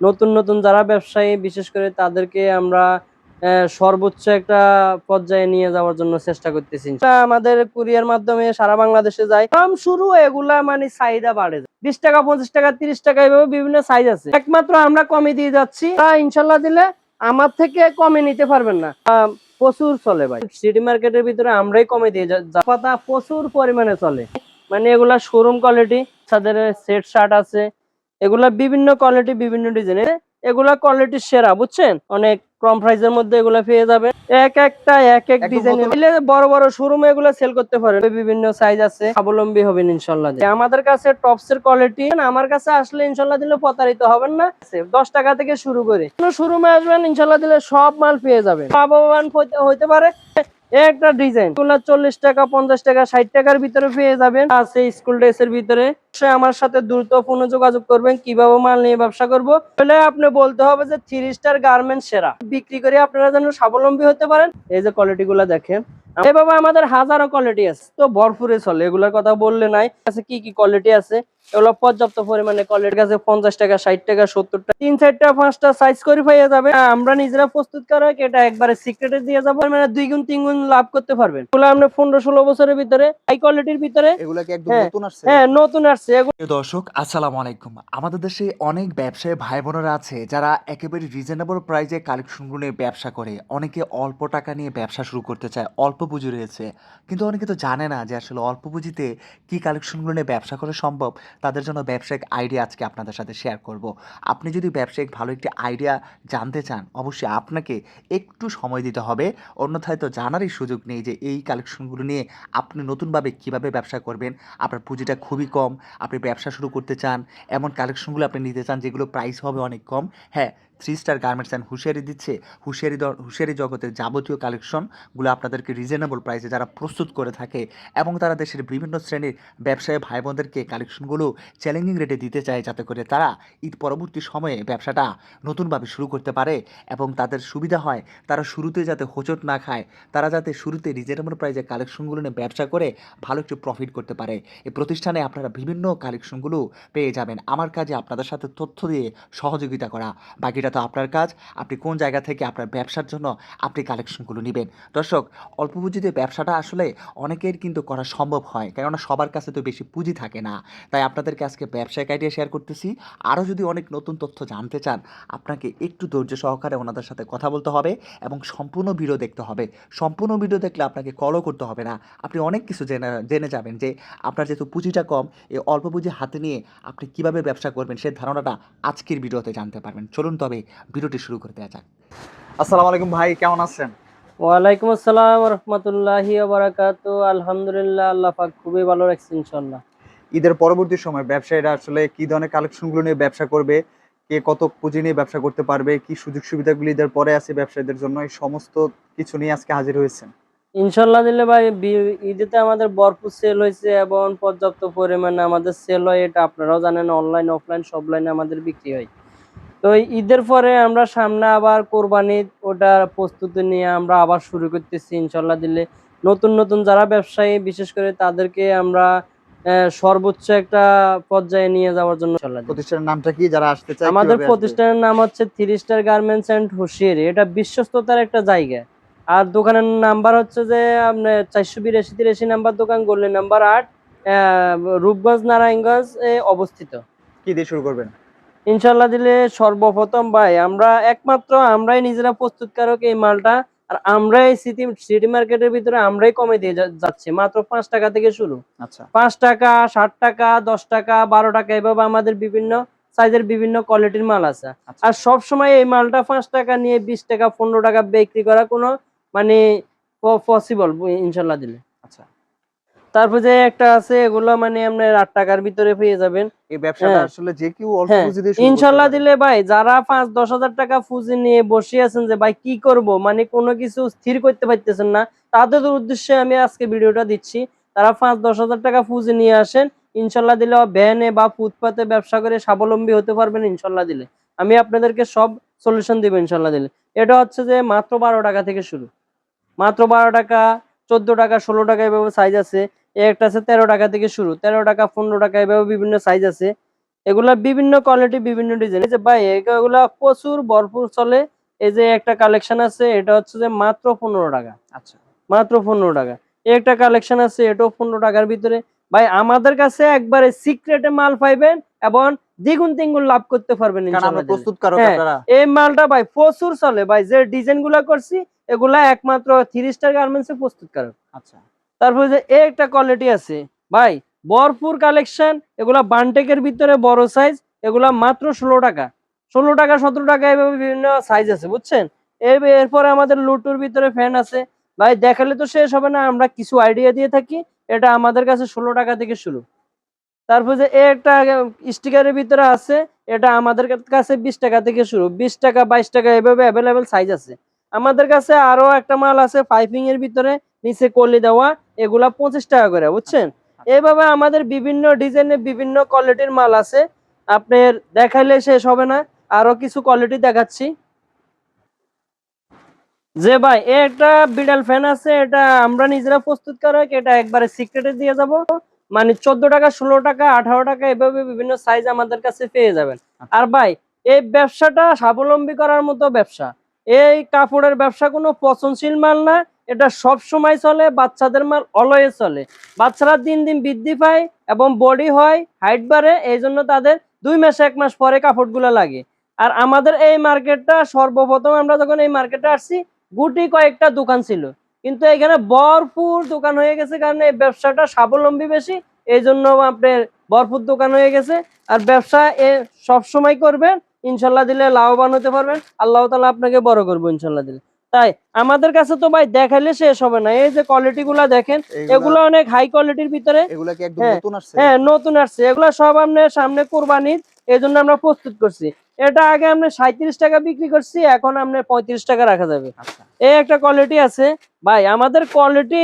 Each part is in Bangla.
নতুন নতুন যারা ব্যবসায়ী, বিশেষ করে তাদেরকে আমরা সর্বোচ্চ একটা পর্যায়ে নিয়ে যাওয়ার জন্য চেষ্টা করতেছি। আমাদের কুরিয়ার মাধ্যমে সারা বাংলাদেশে যায় দাম শুরু এগুলা মানে চাহিদা বাড়ে যায়। বিশ টাকা, পঁচিশ টাকা, তিরিশ টাকা এভাবে বিভিন্ন সাইজ আছে। একমাত্র আমরা কমে দিয়ে যাচ্ছি। ইনশাল্লাহ দিলে আমার থেকে কমে নিতে পারবেন না। প্রচুর চলে ভাই। সিটি মার্কেটের ভিতরে আমরাই কমে দিয়ে পাতা প্রচুর পরিমাণে চলে। মানে এগুলা শোরুম কোয়ালিটি তাদের সেট শার্ট আছে। এগুলা বিভিন্ন কোয়ালিটি বিভিন্ন ডিজাইনের এগুলা কোয়ালিটি সেরা বুঝছেন? অনেক কম প্রাইসের মধ্যে এগুলা পেয়ে যাবে এক একটা এক এক ডিজাইন বড় বড় শোরুমে এগুলা সেল করতে পারে বিভিন্ন সাইজ আছে। স্বাবলম্বী হবেন ইনশাল্লাহ আমাদের কাছে টপস এর কোয়ালিটি আমার কাছে আসলে ইনশাল্লাহ দিলে প্রতারিত হবেন না। দশ টাকা থেকে শুরু করে। শোরুমে আসবেন ইনশাল্লাহ দিলে সব মাল পেয়ে যাবেন। লাভবান হইতে- পারে। একটা ডিজাইন এগুলা চল্লিশ টাকা, পঞ্চাশ টাকা, ষাট টাকার ভিতরে পেয়ে যাবেন। আছে স্কুল ড্রেসের ভিতরে। আমার সাথে দ্রুত ফোনে যোগাযোগ করবেন, কীভাবে মাল নিয়ে ব্যবসা করব। তাহলে আপনি বলতে হবে যে থ্রি স্টার গার্মেন্ট সেরা। বিক্রি করে আপনারা যেন স্বাবলম্বী হতে পারেন। এই যে কোয়ালিটি গুলা দেখেন। এভাবে আমাদের হাজারো কোয়ালিটি আছে। তো ভরপুরে চলে, এগুলোর কথা বললে নাই। আছে কি কি কোয়ালিটি আছে? এগুলো পর্যাপ্ত পরিমাণে কোয়ালিটি আছে পঞ্চাশ টাকা ষাট টাকা সত্তর টাকা। তিন চারটা পাঁচটা সাইজ করে পাইয়া যাবে। আমরা নিজেরা প্রস্তুত করা হয় এটা একবারে সিক্রেটে দিয়ে যাব। মানে দুই গুণ তিন গুণ লাভ করতে পারবেন। এগুলো আপনি পনেরো ষোলো বছরের ভিতরে হাই কোয়ালিটির ভিতরে হ্যাঁ, নতুন আসছে? হ্যাঁ দর্শক আসসালামু আলাইকুম। আমাদের দেশে অনেক ব্যবসায়ী ভাই বোনেরা আছে যারা একেবারে রিজনেবল প্রাইজে কালেকশনগুলো নিয়ে ব্যবসা করে। অনেকে অল্প টাকা নিয়ে ব্যবসা শুরু করতে চায় অল্প পুঁজি রয়েছে। কিন্তু অনেকে তো জানে না যে আসলে অল্প পুঁজিতে কি কালেকশনগুলো নিয়ে ব্যবসা করা সম্ভব। তাদের জন্য ব্যবসায়িক আইডিয়া আজকে আপনাদের সাথে শেয়ার করব। আপনি যদি ব্যবসায়িক ভালো একটি আইডিয়া জানতে চান, অবশ্যই আপনাকে একটু সময় দিতে হবে। অন্যথায় তো জানারই সুযোগ নেই যে এই কালেকশনগুলো নিয়ে আপনি নতুনভাবে কীভাবে ব্যবসা করবেন। আপনার পুঁজিটা খুবই কম, আপনি ব্যবসা শুরু করতে চান, এমন কালেকশনগুলো আপনি নিতে চান যেগুলো প্রাইস হবে অনেক কম। হ্যাঁ থ্রি স্টার গার্মেন্টস অ্যান্ড হুঁশিয়ারি দিচ্ছে। হুঁশিয়ারি হুঁশিয়ারি জগতের যাবতীয় কালেকশনগুলো আপনাদেরকে রিজনেবল প্রাইসে যারা প্রস্তুত করে থাকে এবং তারা দেশের বিভিন্ন শ্রেণির ব্যবসায়ী ভাই বোনদেরকে কালেকশনগুলো চ্যালেঞ্জিং রেটে দিতে চায় যাতে করে তারা ঈদ পরবর্তী সময়ে ব্যবসাটা নতুনভাবে শুরু করতে পারে এবং তাদের সুবিধা হয়। তারা শুরুতে যাতে হোঁচট না খায়, তারা যাতে শুরুতে রিজনেবল প্রাইসে কালেকশনগুলো নিয়ে ব্যবসা করে ভালো একটু প্রফিট করতে পারে। এই প্রতিষ্ঠানে আপনারা বিভিন্ন কালেকশনগুলো পেয়ে যাবেন। আমার কাজে আপনাদের সাথে তথ্য দিয়ে সহযোগিতা করা। বাকিটা তো আপনার কাজ, আপনি কোন জায়গা থেকে আপনার ব্যবসার জন্য আপনি কালেকশনগুলো নেবেন? দর্শক, অল্প পুঁজিতে ব্যবসাটা আসলে অনেকের কিন্তু করা সম্ভব হয়, কেননা সবার কাছে তো বেশি পুঁজি থাকে না। তাই আপনাদেরকে আজকে ব্যবসায়িক আইডিয়া শেয়ার করতেছি। আরও যদি অনেক নতুন তথ্য জানতে চান, আপনাকে একটু ধৈর্য সহকারে ওনাদের সাথে কথা বলতে হবে এবং সম্পূর্ণ ভিডিও দেখতে হবে। সম্পূর্ণ ভিডিও দেখলে আপনাকে কলও করতে হবে না। আপনি অনেক কিছু জেনে জেনে যাবেন যে আপনার যেহেতু পুঁজিটা কম, এই অল্প পুঁজি হাতে নিয়ে আপনি কীভাবে ব্যবসা করবেন সেই ধারণাটা আজকের ভিডিওতে জানতে পারবেন। চলুন তবে ভিডিওটি শুরু করতে যাক। আসসালামু আলাইকুম ভাই কেমন আছেন? ওয়ালাইকুম আসসালাম রহমতুল্লাহি বারাকাত আলহামদুলিল্লাহ আল্লাহ পাক খুবই ভালো রাখছে ইনশাল্লাহ ঈদের পরবর্তী সময় ব্যবসায়ীরা আসলে কি ধরনের কালেকশনগুলো নিয়ে ব্যবসা করবে কে কত পুঁজি নিয়ে ব্যবসা করতে পারবে কি সুযোগ সুবিধাগুলি ঈদের পরে আছে ব্যবসায়ীদের জন্য এই সমস্ত কিছু নিয়ে আজকে হাজির হয়েছেন। ইনশাল্লাহ দিলে ভাই ঈদেতে আমাদের ভরপুর সেল হয়েছে এবং পর্যাপ্ত পরিমাণে আমাদের সেল হয় এটা আপনারাও জানেন অনলাইন অফলাইন সব লাইনে আমাদের বিক্রি হয়। তো ঈদের পরে আমরা সামনে আবার কোরবানি ওটার প্রস্তুতি নিয়ে আমরা আবার শুরু করতেছি ইনশাল্লাহ দিলে। নতুন নতুন যারা ব্যবসায়ী বিশেষ করে তাদেরকে আমরা সর্বোচ্চ একটা পর্যায়ে নিয়ে যাওয়ার জন্য প্রতিষ্ঠানের নামটা কি? যারা আসতে চায় আমাদের প্রতিষ্ঠানের নাম হচ্ছে থ্রি স্টার গার্মেন্টস অ্যান্ড হুশিয়ারি। এটা বিশ্বস্ততার একটা জায়গা। আর দোকানের নাম্বার হচ্ছে যে আপনার চারশো বিরাশি তিরাশি নাম্বার দোকান গল্লি নাম্বার আট আহ, রূপগঞ্জ নারায়ণগঞ্জ অবস্থিত। কি দিয়ে শুরু করবেন? ইনশাল্লাহ দিলে সর্বপ্রথম ভাই আমরা একমাত্র আমরাই নিজেরা প্রস্তুতকারক এই মালটা আর আমরাই সিটি সিটি মার্কেটের ভিতরে আমরাই কমে দিয়ে যাচ্ছি। মাত্র পাঁচ টাকা থেকে শুরু। আচ্ছা। পাঁচ টাকা ষাট টাকা দশ টাকা বারো টাকা এভাবে আমাদের বিভিন্ন সাইজের বিভিন্ন কোয়ালিটির মাল আছে। আচ্ছা। আর সব সময় এই মালটা পাঁচ টাকা নিয়ে বিশ টাকা পনেরো টাকা বিক্রি করা কোনো মানে পসিবল ইনশাল্লাহ দিলে। তারপর যে একটা আছে এগুলো মানে আপনার আট টাকার ভিতরে পেয়ে যাবেন। এই ব্যবসাটা হ্যাঁ। আসলে যে কেউ অল্প হ্যাঁ, পুঁজি দিয়ে ইনশাল্লাহ দিলে ভাই যারা পাঁচ দশ হাজার টাকা পুঁজি নিয়ে বসে আছেন যে ভাই কি করব? মানে কোনো কিছু স্থির করতে পারতেছেন না। তাদের উদ্দেশ্যে আমি আজকে ভিডিওটা দিচ্ছি। তারা পাঁচ দশ হাজার টাকা পুঁজি নিয়ে আসেন। ইনশাল্লাহ দিলে ভ্যানে বা ফুটপাতে ব্যবসা করে স্বাবলম্বী হতে পারবেন ইনশাল্লাহ দিলে। আমি আপনাদেরকে সব সলিউশন দিব ইনশাল্লাহ দিলে। এটা হচ্ছে যে মাত্র বারো টাকা থেকে শুরু। মাত্র বারো টাকা চোদ্দ টাকা ষোলো টাকা এভাবে সাইজ আছে। একটা আছে তেরো টাকা থেকে শুরু। তেরো টাকা পনেরো টাকা এভাবে বিভিন্ন সাইজ আছে। এগুলা বিভিন্ন কোয়ালিটি বিভিন্ন ডিজাইন এই যে ভাই এগুলা প্রচুর ভরপুর চলে। এই যে একটা কালেকশন আছে এটা হচ্ছে যে মাত্র পনেরো টাকা। আচ্ছা। মাত্র পনেরো টাকা। একটা কালেকশন আছে এটাও পনেরো টাকার ভিতরে। ভাই আমাদের কাছে একবারে সিক্রেটে মাল পাইবেন এবং দ্বিগুণ তিনগুণ লাভ করতে পারবেন হ্যাঁ। এই মালটা ভাই প্রচুর চলে। ভাই যে ডিজাইনগুলা করছি এগুলা একমাত্র থ্রি স্টার গার্মেন্টস এ প্রস্তুত করে আচ্ছা। তারপরে যে একটা কোয়ালিটি আছে ভাই ভরপুর কালেকশন এগুলা বানটেকের ভিতরে বড় সাইজ এগুলা মাত্র ষোলো টাকা। ষোলো টাকা সতেরো টাকা এভাবে বিভিন্ন সাইজ আছে বুঝছেন? এরপরে আমাদের লুটুর ভিতরে ফ্যান আছে। ভাই দেখালে তো শেষ হবে না আমরা কিছু আইডিয়া দিয়ে থাকি এটা আমাদের কাছে ষোলো টাকা থেকে শুরু। তারপর যে একটা স্টিকারের ভিতরে আছে এটা আমাদের কাছে বিশ টাকা থেকে শুরু। বিশ টাকা বাইশ টাকা এভাবে অ্যাভেলেবেল সাইজ আছে। আমাদের কাছে আরও একটা মাল আছে পাইপিং এর ভিতরে নিচে কলি দেওয়া এগুলা পঁচিশ টাকা করে বুঝছেন? এইভাবে আমাদের বিভিন্ন ডিজাইনের বিভিন্ন কোয়ালিটির মাল আছে। আপনার দেখাইলে শেষ হবে না আরও কিছু কোয়ালিটি দেখাচ্ছি। যে ভাই এ একটা বিড়াল ফ্যান আছে এটা আমরা নিজেরা প্রস্তুত করা এটা একবারে সিক্রেটে দিয়ে যাব। মানে চোদ্দ টাকা ষোলো টাকা আঠারো টাকা এভাবে বিভিন্ন সাইজ আমাদের কাছে পেয়ে যাবেন। আর ভাই এই ব্যবসাটা স্বাবলম্বী করার মতো ব্যবসা। এই কাপড়ের ব্যবসা কোনো পচনশীল মাল না, এটা সব সময় চলে, বাচ্চাদের মাল অলয়ে চলে। বাচ্চারা দিন দিন বৃদ্ধি পায় এবং বডি হয় হাইট বাড়ে, এই জন্য তাদের দুই মাস, এক মাস পরে কাপড়গুলো লাগে। আর আমাদের এই মার্কেটটা সর্বপ্রথম আমরা যখন এই মার্কেটে আসছি, গুটি কয়েকটা দোকান ছিল। কিন্তু এখানে ভরপুর দোকান হয়ে গেছে কারণ এই ব্যবসাটা স্বাবলম্বী বেশি, এই জন্য আপনার ভরপুর দোকান হয়ে গেছে। আর ব্যবসা এ সবসময় করবেন ইনশাল্লাহ দিলে লাভবান হতে পারবেন। আল্লাহ তালা আপনাকে বড় করব ইনশাল্লাহ দিলে। তাই আমাদের কাছে তো ভাই দেখাইলে শেষ হবে না। এই যে কোয়ালিটি গুলা দেখেন এগুলো অনেক হাই কোয়ালিটির ভিতরে। হ্যাঁ, নতুন আসছে? হ্যাঁ নতুন আসছে। এগুলো সব আপনার সামনে কোরবানির এই জন্য আমরা প্রস্তুত করছি। এটা আগে আমরা সাঁত্রিশ টাকা বিক্রি করছি এখন আমরা পঁয়ত্রিশ টাকা রাখা যাবে। আচ্ছা। এই একটা কোয়ালিটি আছে। ভাই আমাদের কোয়ালিটি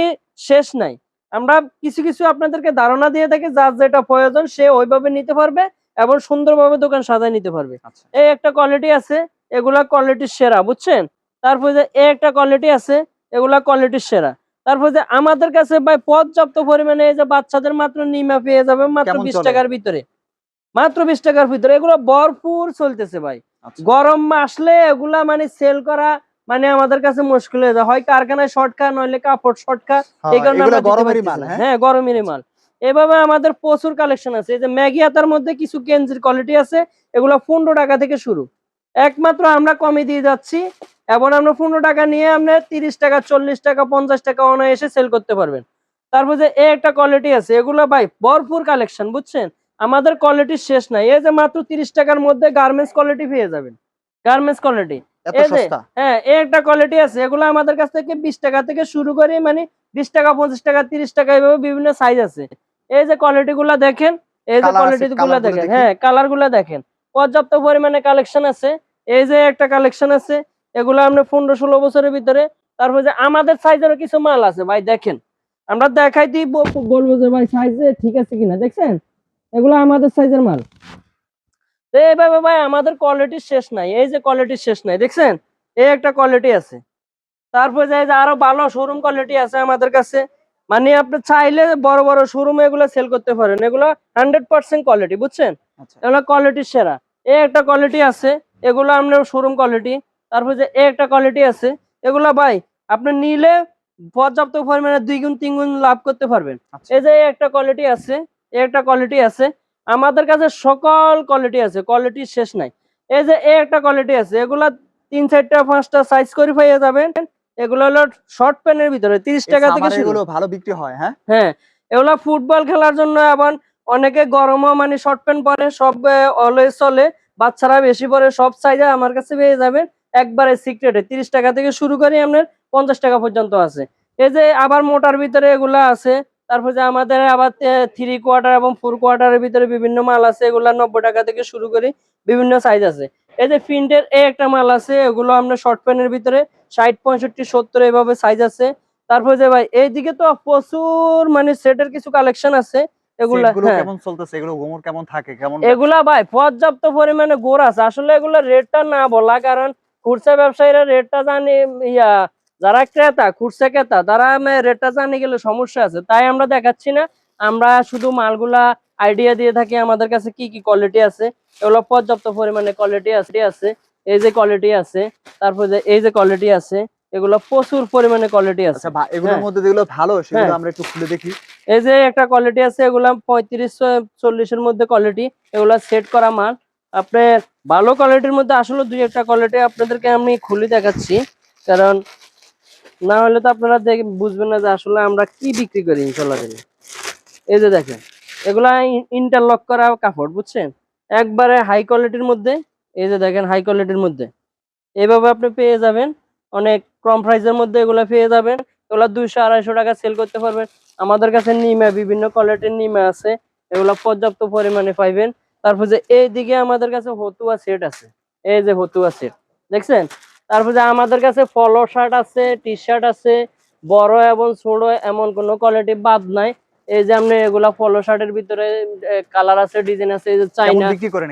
শেষ নাই। আমরা কিছু কিছু আপনাদেরকে ধারণা দিয়ে থাকি যার যেটা প্রয়োজন সে ওইভাবে নিতে পারবে। এবং সুন্দরভাবে দোকান সাজায় নিতে পারবে। আচ্ছা। এই একটা কোয়ালিটি আছে এগুলা কোয়ালিটির সেরা বুঝছেন? তারপরে যে এই একটা কোয়ালিটি আছে এগুলা কোয়ালিটির সেরা। তারপরে যে আমাদের কাছে ভাই পর্যাপ্ত পরিমাণে এই যে বাচ্চাদের মাত্র নিমা পেয়ে যাবে মাত্র বিশ? টাকার ভিতরে। মাত্র বিশ টাকার ভিতরে। এগুলো ভরপুর চলতেছে ভাই। আচ্ছা। গরম আসলে এগুলা মানে সেল করা মানে আমাদের কাছে মুশকিল হয়ে যায়। হয় কারখানায় শর্টকা নইলে কাপড় শর্টকা হ্যাঁ, এই কারণে হ্যাঁ? হ্যাঁ গরমেরই মাল। এভাবে আমাদের প্রচুর কালেকশন আছে। এই যে ম্যাগি হাতার মধ্যে কিছু কেঞ্জির কোয়ালিটি আছে এগুলো পনেরো টাকা থেকে শুরু। একমাত্র আমরা কমে দিয়ে যাচ্ছি। এবং আমরা পনেরো টাকা নিয়ে আপনি তিরিশ টাকা চল্লিশ টাকা পঞ্চাশ টাকা অনায়াসে সেল করতে পারবেন। তারপর যে এই একটা কোয়ালিটি আছে এগুলো ভাই ভরপুর কালেকশন বুঝছেন? আমাদের কোয়ালিটি শেষ নাই। এই যে মাত্র তিরিশ টাকার মধ্যে গার্মেন্টস কোয়ালিটি পেয়ে যাবেন। গার্মেন্টস কোয়ালিটি হ্যাঁ এই একটা কোয়ালিটি আছে। এগুলো আমাদের কাছ থেকে বিশ টাকা থেকে শুরু করে মানে বিশ টাকা পঁচিশ টাকা তিরিশ টাকা এভাবে বিভিন্ন সাইজ আছে। এই যে কোয়ালিটি গুলা দেখেন এই যে কোয়ালিটি গুলা দেখেন হ্যাঁ কালারগুলা দেখেন। পর্যাপ্ত পরিমাণে কালেকশন আছে। এই যে একটা কালেকশন আছে এগুলো আমরা পনেরো ষোলো বছরের ভিতরে তারপর যে আমাদের সাইজেরও কিছু মাল আছে ভাই দেখেন। আমরা দেখাই দিই বলব যে ভাই সাইজে ঠিক আছে কিনা? দেখছেন? এগুলো আমাদের সাইজের মাল। তো এইভাবে ভাই আমাদের কোয়ালিটি শেষ নাই। এই যে কোয়ালিটি শেষ নাই দেখছেন? এই একটা কোয়ালিটি আছে। তারপর যে আরও ভালো শোরুম কোয়ালিটি আছে আমাদের কাছে। মানে আপনি চাইলে বড় বড় শোরুমে এগুলো সেল করতে পারেন। এগুলো হান্ড্রেড পার্সেন্ট কোয়ালিটি বুঝছেন? আচ্ছা। এগুলো কোয়ালিটির সেরা। এই একটা কোয়ালিটি আছে এগুলো আপনার শোরুম কোয়ালিটি তারপর যে এই একটা কোয়ালিটি আছে এগুলো ভাই আপনি নিলে পর্যাপ্ত পরিমাণে দুই গুণ তিন গুণ লাভ করতে পারবেন। আচ্ছা। এই যে একটা কোয়ালিটি আছে এই একটা কোয়ালিটি আছে আমাদের কাছে সকল কোয়ালিটি আছে কোয়ালিটি শেষ নাই। এই যে এই একটা কোয়ালিটি আছে এগুলা তিন চারটা পাঁচটা সাইজ করে পাইয়ে যাবেন। এগুলো হলো শর্ট প্যান্টের ভিতরে তিরিশ টাকা থেকে এগুলো ভালো বিক্রি হয় হ্যাঁ? হ্যাঁ এগুলা ফুটবল খেলার জন্য আবার অনেকে গরমও মানে শর্ট প্যান্ট পরে সব অলওয়েজ চলে। বাচ্চারা বেশি পরে সব সাইজে আমার কাছে পেয়ে যাবেন। একবারে সিক্রেটে তিরিশ টাকা থেকে শুরু করে আপনার পঞ্চাশ টাকা পর্যন্ত আছে। এই যে আবার মোটার ভিতরে এগুলা আছে। তারপর যে আমাদের আবার থ্রি কোয়ার্টার এবং ফোর কোয়ার্টারের ভিতরে বিভিন্ন মাল আছে। এগুলা নব্বই টাকা থেকে শুরু করে বিভিন্ন সাইজ আছে। এই যে প্রিন্টের এই একটা মাল আছে এগুলো আমরা শর্ট প্যান্টের ভিতরে ষাট পঁয়ষট্টি সত্তর এইভাবে সাইজ আছে। তারপর যে ভাই এইদিকে তো প্রচুর মানে সেটের কিছু কালেকশন আছে। এগুলা হ্যাঁ। কেমন চলতেছে? এগুলো গোমর কেমন থাকে? কেমন এগুলা ভাই পর্যাপ্ত পরিমাণে গোড় আছে। আসলে এগুলা রেটটা না বলা কারণ খুচরা ব্যবসায়ীরা রেটটা জানি ইয়া যারা ক্রেতা খুচরা ক্রেতা তারা রেটটা জানি গেলে সমস্যা আছে। তাই আমরা দেখাচ্ছি না। আমরা শুধু মালগুলা আইডিয়া দিয়ে থাকি আমাদের কাছে কি কি কোয়ালিটি আছে এগুলো পর্যাপ্ত পরিমাণে কোয়ালিটি আছে আছে এই যে কোয়ালিটি আছে তারপর যে এই যে কোয়ালিটি আছে এগুলো প্রচুর পরিমাণে কোয়ালিটি আছে আচ্ছা এগুলোর হ্যাঁ। মধ্যে যেগুলো ভালো সেগুলো হ্যাঁ। আমরা একটু খুলে দেখি এই যে একটা কোয়ালিটি আছে এগুলা পঁয়ত্রিশ চল্লিশের মধ্যে কোয়ালিটি এগুলা সেট করা মাল আপনার ভালো কোয়ালিটির মধ্যে আসলে দুই একটা কোয়ালিটি আপনাদেরকে আমি খুলে দেখাচ্ছি কারণ না হলে তো আপনারা দেখে বুঝবেন না যে আসলে আমরা কি বিক্রি করি ইনশাল্লাহ এই যে দেখেন, এগুলা ইন্টারলক করা কাপড়, বুঝছেন? একবারে হাই কোয়ালিটির মধ্যে, এই যে দেখেন হাই কোয়ালিটির মধ্যে। এইভাবে আপনি পেয়ে যাবেন, অনেক কম প্রাইসের মধ্যে এগুলা পেয়ে যাবেন। এগুলা দুইশো, আড়াইশো টাকা সেল করতে পারবেন। আমাদের কাছে নিমা, বিভিন্ন কোয়ালিটির নিমা আছে। এগুলা পর্যাপ্ত পরিমাণে পাইবেন। তারপর যে এইদিকে আমাদের কাছে হতুয়া সেট আছে। এই যে হতুয়া সেট দেখছেন? তারপর যে আমাদের কাছে ফলো শার্ট আছে টি শার্ট আছে, বড় এবং ছোট এমন কোনো কোয়ালিটি বাদ নাই। এই যে আপনি এগুলা ফলো শার্টের ভিতরে কালার আছে ডিজাইন আছে এই যে চাইনা?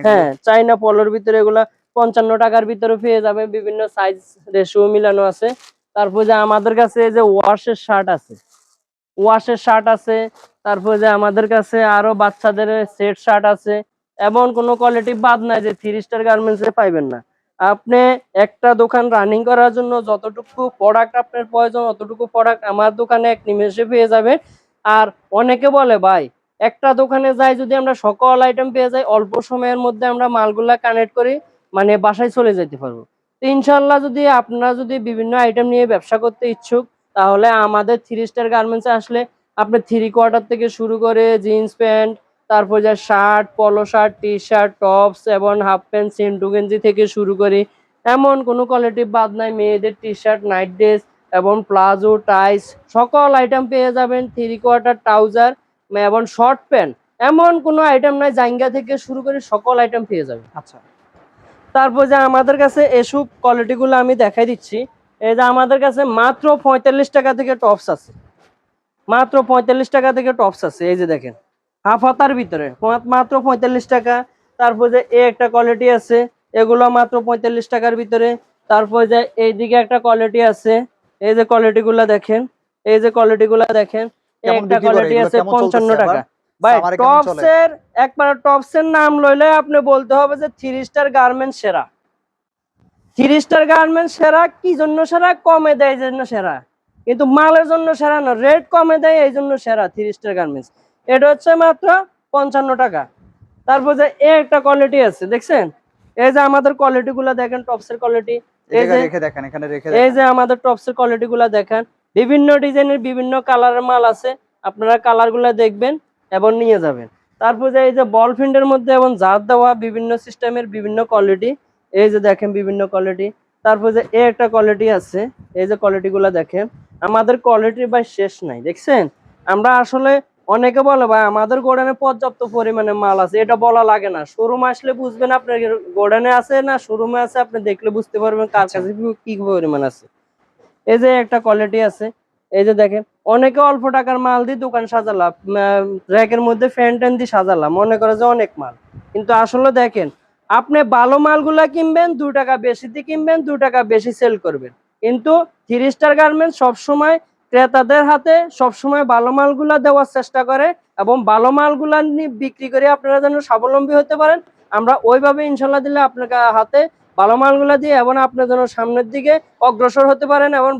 হ্যাঁ চাইনা পলোর ভিতরে এগুলা পঞ্চান্ন টাকার ভিতরে পেয়ে যাবে বিভিন্ন সাইজ রেশিও মিলানো আছে। তারপর যে আমাদের কাছে এই যে ওয়াশের শার্ট আছে। ওয়াশের শার্ট আছে তারপর যে আমাদের কাছে আরও বাচ্চাদের সেট শার্ট আছে এমন কোনো কোয়ালিটি বাদ নাই যে থ্রি স্টার গার্মেন্টস এ পাইবেন না। আপনি একটা দোকান রানিং করার জন্য যতটুকু প্রোডাক্ট আপনার প্রয়োজন অতটুকু প্রোডাক্ট আমার দোকানে এক নিমেষে পেয়ে যাবে আর অনেকে বলে, ভাই, একটা দোকানে যাই যদি আমরা সকল আইটেম পেয়ে যাই, অল্প সময়ের মধ্যে আমরা মালগুলা কানেক্ট করি মানে বাসায় চলে যেতে পারব। তো ইনশাল্লাহ যদি আপনারা যদি বিভিন্ন আইটেম নিয়ে ব্যবসা করতে ইচ্ছুক, তাহলে আমাদের থ্রি স্টার গার্মেন্টসে আসলে আপনি থ্রি কোয়ার্টার থেকে শুরু করে জিন্স প্যান্ট তারপর যা shirt polo shirt T shirt tops এবং হাফ প্যান্ট সিন্টু গেঞ্জি থেকে শুরু করে, এমন কোনো কোয়ালিটি বাদ নাই। মেয়েদের টি শার্ট নাইট ড্রেস এবং প্লাজো টাইস সকল আইটেম পেয়ে যাবেন থ্রি কোয়ার্টার ট্রাউজার এবং শর্ট প্যান্ট এমন কোনো আইটেম নাই জাইঙ্গা থেকে শুরু করে সকল আইটেম পেয়ে যাবেন। আচ্ছা। তারপর যে আমাদের কাছে এসব কোয়ালিটিগুলো আমি দেখাই দিচ্ছি এই যে আমাদের কাছে মাত্র পঁয়তাল্লিশ টাকা থেকে টপস আছে। মাত্র পঁয়তাল্লিশ টাকা থেকে টপস আছে এই যে দেখেন। হাফ হাতার ভিতরে মাত্র পঁয়তাল্লিশ টাকা। তারপর যে এ একটা কোয়ালিটি আছে এগুলো মাত্র পঁয়তাল্লিশ টাকার ভিতরে। তারপর যে এইদিকে একটা কোয়ালিটি আছে এই যে কোয়ালিটি গুলা দেখেন এই যে কোয়ালিটি গুলা দেখেন একটা কোয়ালিটি আছে পঞ্চান্ন টাকা। ভাই? টপস এর একবার টপস এর নাম লইলে আপনি বলতে হবে যে থ্রি স্টার গার্মেন্ট সেরা। থ্রি স্টার গার্মেন্ট সেরা কি জন্য সেরা? কমে দেয় এই জন্য সেরা। কিন্তু মালের জন্য সেরা না রেট কমে দেয় এই জন্য সেরা থ্রি স্টার গার্মেন্টস এটা হচ্ছে মাত্র পঞ্চান্ন টাকা। তারপর যে একটা কোয়ালিটি আছে দেখছেন? এই যে আমাদের কোয়ালিটি গুলা দেখেন টপস এর কোয়ালিটি এই যে- রেখে দেখেন এখানে রেখে এই যে আমাদের টপস এর কোয়ালিটি গুলা দেখেন। বিভিন্ন ডিজাইনের বিভিন্ন কালারের মাল আছে। আপনারা দেখবেন এবং নিয়ে যাবেন। তারপর যে এই যে বল ফিন্ডের মধ্যে এবং জার দেওয়া বিভিন্ন সিস্টেমের বিভিন্ন কোয়ালিটি এই যে দেখেন বিভিন্ন কোয়ালিটি তারপর যে এ একটা কোয়ালিটি আছে এই যে কোয়ালিটি গুলা দেখেন। আমাদের কোয়ালিটি ভাই শেষ নাই দেখছেন? আমরা আসলে অনেকে বলে ভাই আমাদের গোডানে পর্যাপ্ত পরিমাণে মাল আছে। এটা বলা লাগে না। শোরুম আসলে বুঝবেন আপনার গোডানে আছে না শোরুমে আছে আপনি দেখলে বুঝতে পারবেন কার কাছে কি- কি পরিমাণ আছে। এই যে একটা কোয়ালিটি আছে। এই যে দেখেন অনেকে অল্প টাকার মাল দিয়ে দোকান সাজালাম র্যাকের মধ্যে ফ্যান ট্যান দিয়ে সাজালাম মনে করে যে অনেক মাল। কিন্তু আসলে দেখেন আপনি ভালো মালগুলা কিনবেন দু টাকা বেশি দিয়ে কিনবেন দু টাকা বেশি সেল করবেন। কিন্তু থ্রি স্টার গার্মেন্টস সবসময় ক্রেতাদের হাতে সবসময় ভালো মালগুলা দেওয়ার চেষ্টা করে এবং ভালো মালগুলা বিক্রি করে আপনারা যেন স্বাবলম্বী হতে পারেন। আমরা ওইভাবে ইনশাল্লাহ দিলে আপনার হাতে ভালো মালগুলা দিয়ে এবং আপনার যেন সামনের দিকে অগ্রসর হতে পারেন এবং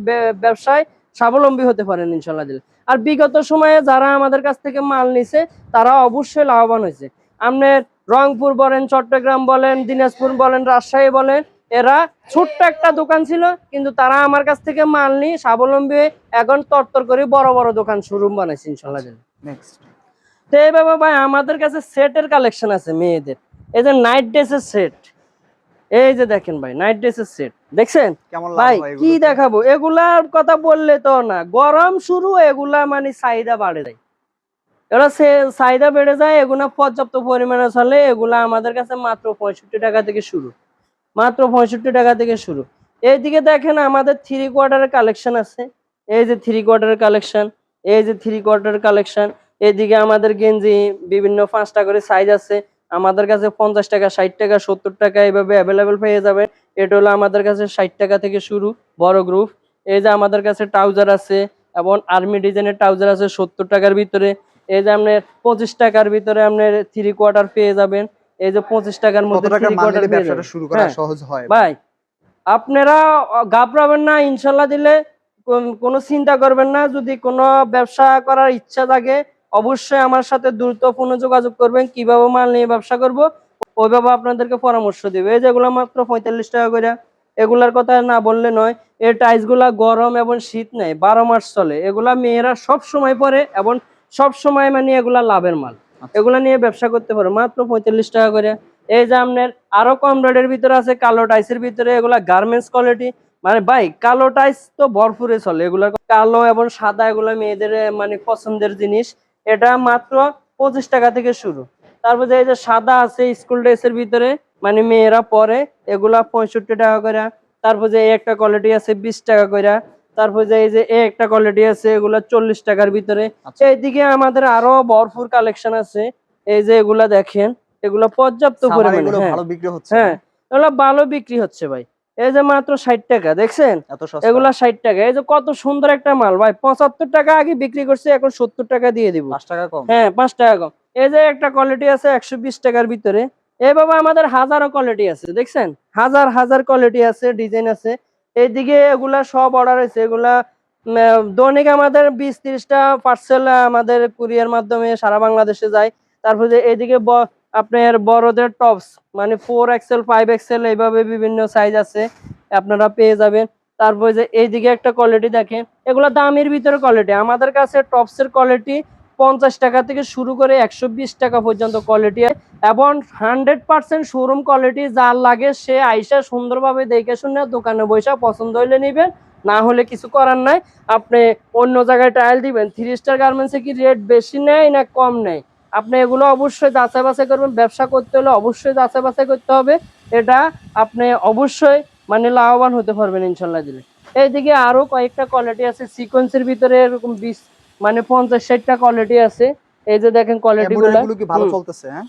ব্যবসায় স্বাবলম্বী হতে পারেন ইনশাল্লাহ দিলে। আর বিগত সময়ে যারা আমাদের কাছ থেকে মাল নিছে, তারা অবশ্যই লাভবান হয়েছে। আপনার রংপুর বলেন, চট্টগ্রাম বলেন, দিনাজপুর বলেন, রাজশাহী বলেন এরা ছোট্ট একটা দোকান ছিল কিন্তু তারা আমার কাছ থেকে মাল নিয়ে স্বাবলম্বী হয়ে এখন তরতর করে বড় বড় দোকান শোরুম বানাইছে ইনশাল্লাহ। নেক্সট তো এইভাবে ভাই আমাদের কাছে সেটের কালেকশন আছে মেয়েদের। এই যে নাইট ড্রেসের সেট এই যে দেখেন ভাই নাইট ড্রেসের সেট দেখছেন? ভাই কি দেখাবো? এগুলার কথা বললে তো না গরম শুরু এগুলা মানে চাহিদা বাড়ে যায়। এরা চাহিদা বেড়ে যায় এগুলা পর্যাপ্ত পরিমাণে চলে এগুলা আমাদের কাছে মাত্র পঁয়ষট্টি টাকা থেকে শুরু। মাত্র পঁয়ষট্টি টাকা থেকে শুরু। এইদিকে দেখেন আমাদের থ্রি কোয়ার্টারের কালেকশন আছে। এই যে থ্রি কোয়ার্টারের কালেকশন এই যে থ্রি কোয়ার্টারের কালেকশন এইদিকে আমাদের গেঞ্জি বিভিন্ন পাঁচটা করে সাইজ আছে। আমাদের কাছে পঞ্চাশ টাকা, ষাট টাকা, সত্তর টাকা এইভাবে অ্যাভেলেবেল পেয়ে যাবে এটা হলো আমাদের কাছে ষাট টাকা থেকে শুরু, বড় গ্রুপ এই যে আমাদের কাছে ট্রাউজার আছে এবং আর্মি ডিজাইনের ট্রাউজার আছে সত্তর টাকার ভিতরে। এই যে আপনার পঁচিশ টাকার ভিতরে আপনার থ্রি কোয়ার্টার পেয়ে যাবেন। এই যে পঁচিশ টাকার মধ্যে ব্যবসাটা শুরু করা হ্যাঁ। সহজ হয়? ভাই আপনারা ঘাবড়াবেন না ইনশাল্লাহ দিলে কোন- চিন্তা করবেন না। যদি কোনো ব্যবসা করার ইচ্ছা থাকে অবশ্যই আমার সাথে দ্রুতপূর্ণ যোগাযোগ করবেন। কীভাবে মাল নিয়ে ব্যবসা করব ওইভাবে আপনাদেরকে পরামর্শ দিবে। এই যেগুলো মাত্র পঁয়তাল্লিশ টাকা করে এগুলার কথা না বললে নয় এই টাইলসগুলা গরম এবং শীত নেই বারো মাস চলে। এগুলা মেয়েরা সব সময় পরে এবং সব সময় মানে এগুলা লাভের মাল। এগুলা নিয়ে ব্যবসা করতে পারো। মাত্র পঁয়তাল্লিশ টাকা করে। এই যে আপনার আরও কম রেটের ভিতরে আছে কালো টাইসের ভিতরে, এগুলা গার্মেন্টস কোয়ালিটি মানে ভাই, কালো টাইস তো ভরপুরে চলে। এগুলা কালো এবং সাদা এগুলা মেয়েদের মানে পছন্দের জিনিস। এটা মাত্র পঁচিশ টাকা থেকে শুরু। তারপরে এই যে সাদা আছে স্কুল ড্রেসের ভিতরে মানে মেয়েরা পরে, এগুলা পঁয়ষট্টি টাকা করে। তারপর যে একটা কোয়ালিটি আছে বিশ টাকা করে। তারপর যে এই যে একটা কোয়ালিটি আছে এগুলা চল্লিশ টাকার ভিতরে। আচ্ছা। এইদিকে আমাদের আরও ভরপুর কালেকশন আছে। এই যে এগুলা দেখেন এগুলা পর্যাপ্ত পরিমাণে হ্যাঁ। হ্যাঁ এগুলা ভালো বিক্রি হচ্ছে ভাই। এই যে মাত্র ষাট টাকা দেখছেন? এগুলা ষাট টাকা। এই যে কত সুন্দর একটা মাল ভাই পঁচাত্তর টাকা আগে বিক্রি করছে এখন সত্তর টাকা দিয়ে দিব। পাঁচ টাকা কম। হ্যাঁ পাঁচ টাকা কম। এই যে একটা কোয়ালিটি আছে একশো বিশ টাকার ভিতরে। এভাবে আমাদের হাজারো কোয়ালিটি আছে দেখছেন? হাজার হাজার কোয়ালিটি আছে ডিজাইন আছে। এইদিকে এগুলা সব অর্ডার হয়েছে। এগুলা দৈনিক আমাদের বিশ তিরিশটা পার্সেল আমাদের কুরিয়ার মাধ্যমে সারা বাংলাদেশে যায়। তারপর এইদিকে আপনার বড়দের টপস মানে ফোর এক্সেল ফাইভ এক্সেল এইভাবে বিভিন্ন সাইজ আছে, আপনারা পেয়ে যাবেন। তারপর যে এইদিকে একটা কোয়ালিটি দেখেন, এগুলা দামের ভিতরে কোয়ালিটি আমাদের কাছে টপসের কোয়ালিটি পঞ্চাশ টাকা থেকে শুরু করে একশো বিশ টাকা পর্যন্ত কোয়ালিটি এবং হান্ড্রেড পার্সেন্ট শোরুম কোয়ালিটি যার লাগে সে আইসা সুন্দরভাবে দেখে শুনে দোকানে বৈশা পছন্দ হইলে নিবেন। না হলে কিছু করার নাই। আপনি অন্য জায়গায় ট্রায়াল দিবেন। থ্রি স্টার গার্মেন্টসে কি রেট বেশি নেয় না কম নেয়? আপনি এগুলো অবশ্যই যাচাই বাছাই করবেন। ব্যবসা করতে হলে অবশ্যই যাচাই বাছাই করতে হবে। এটা আপনি অবশ্যই মানে লাভবান হতে পারবেন ইনশাল্লাহ দিলে। এইদিকে আরও কয়েকটা কোয়ালিটি আছে। সিকোয়েন্সের ভিতরে এরকম বিশ মানে পঞ্চাশ ষাটটা কোয়ালিটি আছে। এই যে দেখেন কোয়ালিটি ভালো চলতেছে হ্যাঁ?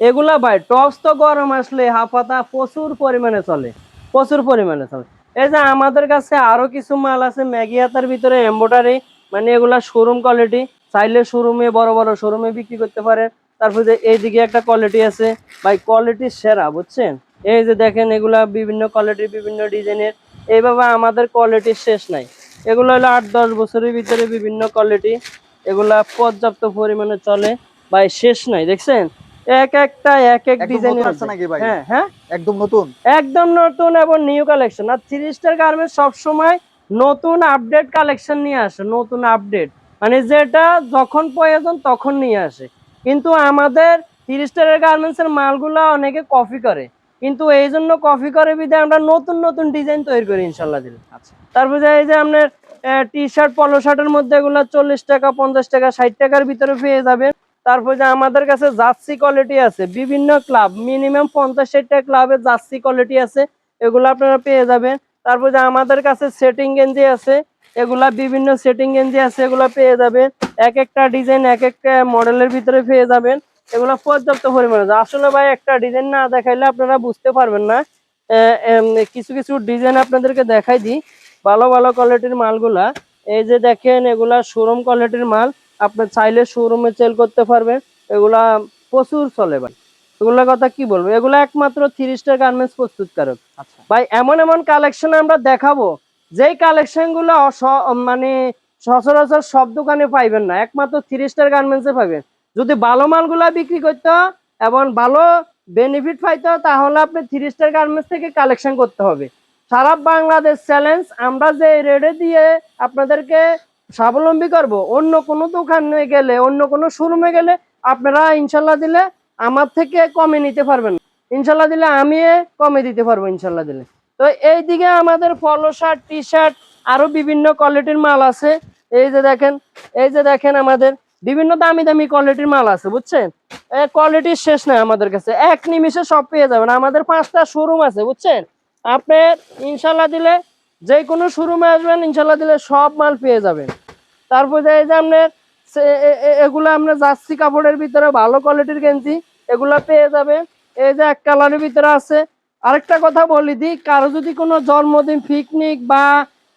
এগুলা ভাই টপস তো গরম আসলে হাফাতা প্রচুর পরিমাণে চলে। প্রচুর পরিমাণে চলে। এই যে আমাদের কাছে আরও কিছু মাল আছে ম্যাগি হাতার ভিতরে এম্বোটারি মানে এগুলা শোরুম কোয়ালিটি চাইলে শোরুমে বড় বড় শোরুমে বিক্রি করতে পারে তারপর যে এইদিকে একটা কোয়ালিটি আছে। ভাই কোয়ালিটি সেরা বুঝছেন? এই যে দেখেন এগুলা বিভিন্ন কোয়ালিটির বিভিন্ন ডিজাইনের। এইভাবে আমাদের কোয়ালিটির শেষ নাই। এগুলো হলো আট দশ বছরের ভিতরে বিভিন্ন কোয়ালিটি এগুলা পর্যাপ্ত পরিমাণে চলে ভাই শেষ নাই দেখছেন? এক একটা এক এক একদম নতুন নাকি ভাই? হ্যাঁ হ্যাঁ? একদম নতুন? একদম নতুন এবং নিউ কালেকশন আর থ্রি স্টার গার্মেন্টস সবসময় নতুন আপডেট কালেকশন নিয়ে আসে নতুন আপডেট মানে যেটা যখন প্রয়োজন তখন নিয়ে আসে। কিন্তু আমাদের থ্রি স্টারের গার্মেন্টস এর মালগুলা অনেকে কপি করে। কিন্তু এই জন্য কফি করে বিধে আমরা নতুন নতুন ডিজাইন তৈরি করি ইনশাল্লাহ দিলে। আচ্ছা। তারপরে যে এই যে আপনার টি শার্ট পলো শার্টের মধ্যে এগুলো চল্লিশ টাকা পঞ্চাশ টাকা ষাট টাকার ভিতরে পেয়ে যাবেন। তারপর যে আমাদের কাছে জার্সি কোয়ালিটি আছে বিভিন্ন ক্লাব মিনিমাম পঞ্চাশ ষাটটা ক্লাবের জার্সি কোয়ালিটি আছে এগুলো আপনারা পেয়ে যাবেন। তারপর যে আমাদের কাছে সেটিং গেঞ্জি আছে এগুলা বিভিন্ন সেটিং গেঞ্জি আছে এগুলো পেয়ে যাবেন। এক একটা ডিজাইন এক একটা মডেলের ভিতরে পেয়ে যাবেন। এগুলো পর্যাপ্ত পরিমাণে আসলে ভাই একটা ডিজাইন না দেখাইলে আপনারা বুঝতে পারবেন না। কিছু কিছু ডিজাইন আপনাদেরকে দেখাই দিই। ভালো ভালো কোয়ালিটির মালগুলা। এই যে দেখেন এগুলা শোরুম কোয়ালিটির মাল। আপনি চাইলে শোরুমে সেল করতে পারবেন। এগুলা প্রচুর চলে ভাই। এগুলোর কথা কি বলব? এগুলা একমাত্র থ্রি স্টার গার্মেন্টস প্রস্তুতকারক। আচ্ছা। ভাই এমন এমন কালেকশন আমরা দেখাবো। যেই কালেকশনগুলো মানে সচরাচর সব দোকানে পাইবেন না। একমাত্র থ্রি স্টার গার্মেন্টসে পাইবেন যদি ভালো মালগুলা বিক্রি করতে এবং ভালো বেনিফিট পাইতে, তাহলে আপনি থ্রি স্টার গার্মেন্টস থেকে কালেকশন করতে হবে। সারা বাংলাদেশ চ্যালেঞ্জ আমরা যে রেডে দিয়ে আপনাদেরকে স্বাবলম্বী করব, অন্য কোনো দোকানে গেলে, অন্য কোনো শোরুমে গেলে আপনারা ইনশাল্লাহ দিলে আমার থেকে কমে নিতে পারবেন ইনশাল্লাহ দিলে আমি কমে দিতে পারব ইনশাল্লাহ দিলে। তো এইদিকে আমাদের ফলো শার্ট টি শার্ট আরও বিভিন্ন কোয়ালিটির মাল আছে। এই যে দেখেন, এই যে দেখেন আমাদের বিভিন্ন দামি দামি কোয়ালিটির মাল আছে, বুঝছেন? কোয়ালিটির শেষ নাই আমাদের কাছে। এক নিমিষে সব পেয়ে যাবেন। আমাদের পাঁচটা শোরুম আছে, বুঝছেন? আপনি ইনশাল্লাহ দিলে যে কোনো শোরুমে আসবেন, ইনশাল্লাহ দিলে সব মাল পেয়ে যাবেন। তারপরে এই যে আপনার এগুলো আপনার জার্সি কাপড়ের ভিতরে ভালো কোয়ালিটির গেঞ্জি, এগুলা পেয়ে যাবেন। এই যে এক কালারের ভিতরে আছে। আরেকটা কথা বলি দিই, কারও যদি কোনো জন্মদিন পিকনিক বা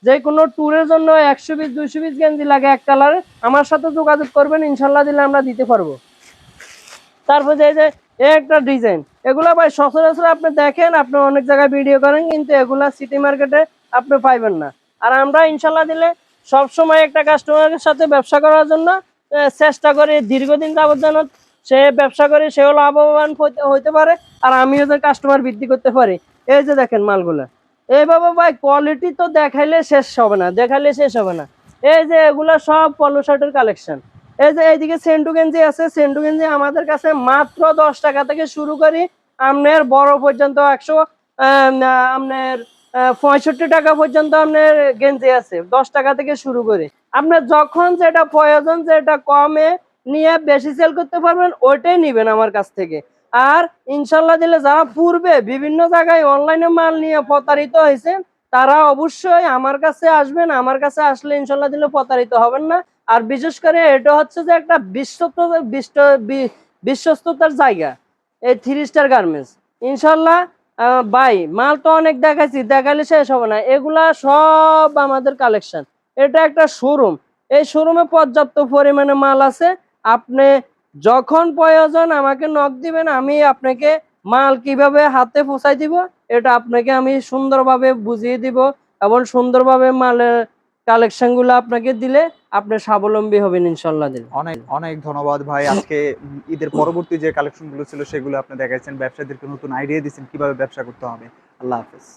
যে কোনো ট্যুরের জন্য একশো পিস দুইশো পিস গেঞ্জি লাগে এক কালারে আমার সাথে যোগাযোগ করবেন, ইনশাল্লাহ দিলে আমরা দিতে পারব। তারপর যে যে একটা ডিজাইন এগুলা ভাই সচরাচর আপনি দেখেন, আপনি অনেক জায়গায় ভিডিও করেন, কিন্তু এগুলা সিটি মার্কেটে আপনি পাইবেন না। আর আমরা ইনশাল্লাহ দিলে সব সময় একটা কাস্টমারের সাথে ব্যবসা করার জন্য চেষ্টা করি, দীর্ঘদিন যাবত যেন সে ব্যবসা করে, সেও লাভবান হইতে পারে, আর আমিও যে কাস্টমার বৃদ্ধি করতে পারি। এই যে দেখেন মালগুলা। এই বাবা ভাই কোয়ালিটি তো দেখাইলে শেষ হবে না, দেখাইলে শেষ হবে না। এই যে এগুলা সব পলো শার্টের কালেকশন এই যে এইদিকে সেন্টু গেঞ্জি আছে সেন্টু গেঞ্জি আমাদের কাছে মাত্র দশ টাকা থেকে শুরু করি, আপনার বড় পর্যন্ত একশো আপনার পঁয়ষট্টি টাকা পর্যন্ত আপনার গেঞ্জি আছে, দশ টাকা থেকে শুরু করে। আপনার যখন যেটা প্রয়োজন, যেটা কমে নিয়ে বেশি সেল করতে পারবেন, ওইটাই নিবেন আমার কাছ থেকে। আর ইনশাল্লাহ দিলে যারা পূর্বে বিভিন্ন জায়গায় অনলাইনে মাল নিয়ে প্রতারিত হয়েছে, তারা অবশ্যই আমার কাছে আসবেন। আমার কাছে আসলে ইনশাল্লাহ দিলে প্রতারিত হবেন না। আর বিশেষ করে এটা হচ্ছে যে একটা বিশ্বস্ততার জায়গা, এই থ্রি স্টার গার্মেন্টস ইনশাল্লাহ ভাই, মাল তো অনেক দেখাইছি দেখালে শেষ হবে না। এগুলা সব আমাদের কালেকশন এটা একটা শোরুম এই শোরুমে পর্যাপ্ত পরিমাণে মাল আছে। আপনি যখন প্রয়োজন আমাকে নক দিবেন, আমি আপনাকে মাল কীভাবে হাতে পৌঁছাই দিব, এটা আপনাকে আমি সুন্দরভাবে বুঝিয়ে দিব এবং সুন্দরভাবে মালের কালেকশনগুলো আপনাকে দিলে আপনি স্বাবলম্বী হবেন ইনশাল্লাহ দিলে। অনেক অনেক ধন্যবাদ ভাই। আজকে ঈদের পরবর্তী যে কালেকশনগুলো ছিল সেগুলো আপনি দেখাইছেন, ব্যবসায়ীদেরকে নতুন আইডিয়া দিচ্ছেন কীভাবে ব্যবসা করতে হবে। আল্লাহ হাফেজ।